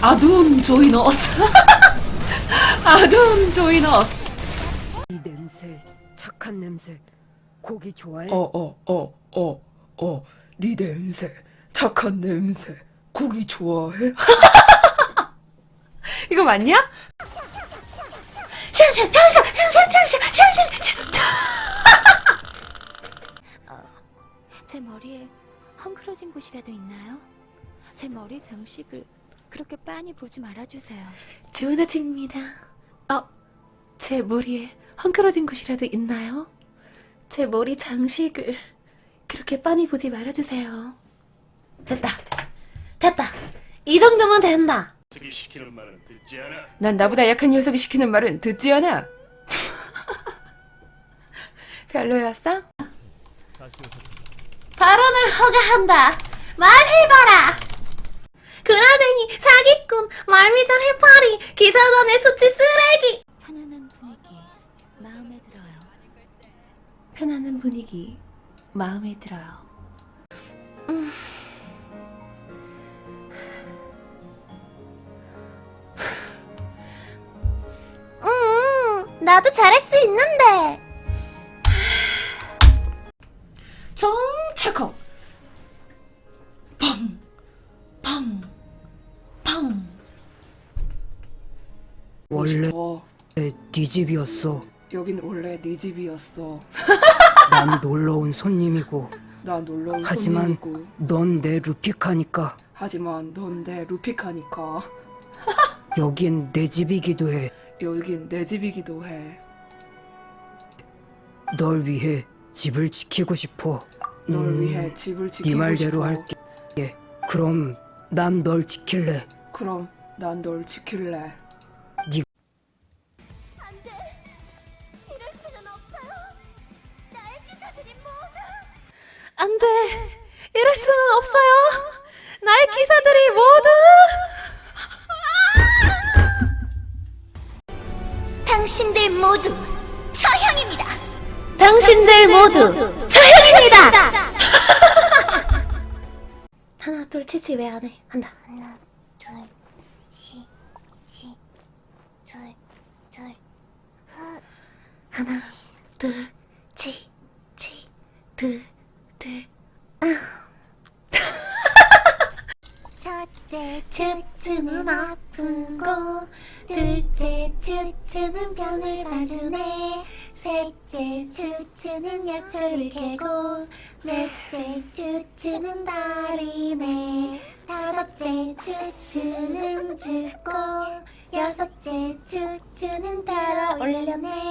아둠 조이너스. 아둠 조이너스. 이 냄새 착한 냄새 고기 좋아해? 어, 어, 어, 어, 어, 네 냄새, 착한 냄새, 고기 좋아해? 이거 맞냐? 제 머리에 헝클어진 곳이라도 있나요? 제 머리 장식을 그렇게 빤히 보지 말아주세요. 좋은 아침입니다. 어, 제 머리에 헝클어진 곳이라도 있나요? 제 머리 장식을 그렇게 빤히 보지 말아주세요. 됐다. 됐다. 이 정도면 된다. 저기 시키는 말은 듣지 않아. 난 나보다 약한 녀석이 시키는 말은 듣지 않아. 별로였어? 발언을 허가한다. 말해봐라. 그라쟁이, 사기꾼, 말미잘 해파리, 기사단의 수치 쓰레기. 편안한 분위기 마음에 들어요. 편안한 분위기 마음에 들어요. 음, 나도 잘할 수 있는데. 팡! 팡! 원래 어, 네 집이었어 여긴 원래 네 집이었어. 난 놀러 온 손님이고 나 놀러 온 하지만 손님이고. 넌 내 루피카니까 하지만 넌 내 루피카니까 여긴 내 집이기도 해널 여긴 내 집이기도 해. 위해 집을 지키고 싶어 널 음, 위해 집을 지키고 네 말대로 싶어. 할게 그럼 난 널 지킬래 그럼 난 널 지킬래. 안 돼! 이럴 수는 없어요! 나의 기사들이 모두! 당신들 모두 처형입니다. 당신들 모두 처형입니다! 하나, 둘, 치치 왜 안 해? 한다. 하나, 둘, 치, 치, 둘, 둘. 하나, 둘, 치, 치, 둘, 둘. 첫째 쭈쭈는 아프고 둘째 쭈쭈는 병을 봐주네. 셋째 쭈쭈는 약초를 캐고. 넷째 쭈쭈는 다리네. 다섯째 쭈쭈는 죽고. 여섯째 쭈쭈는 달아 올려내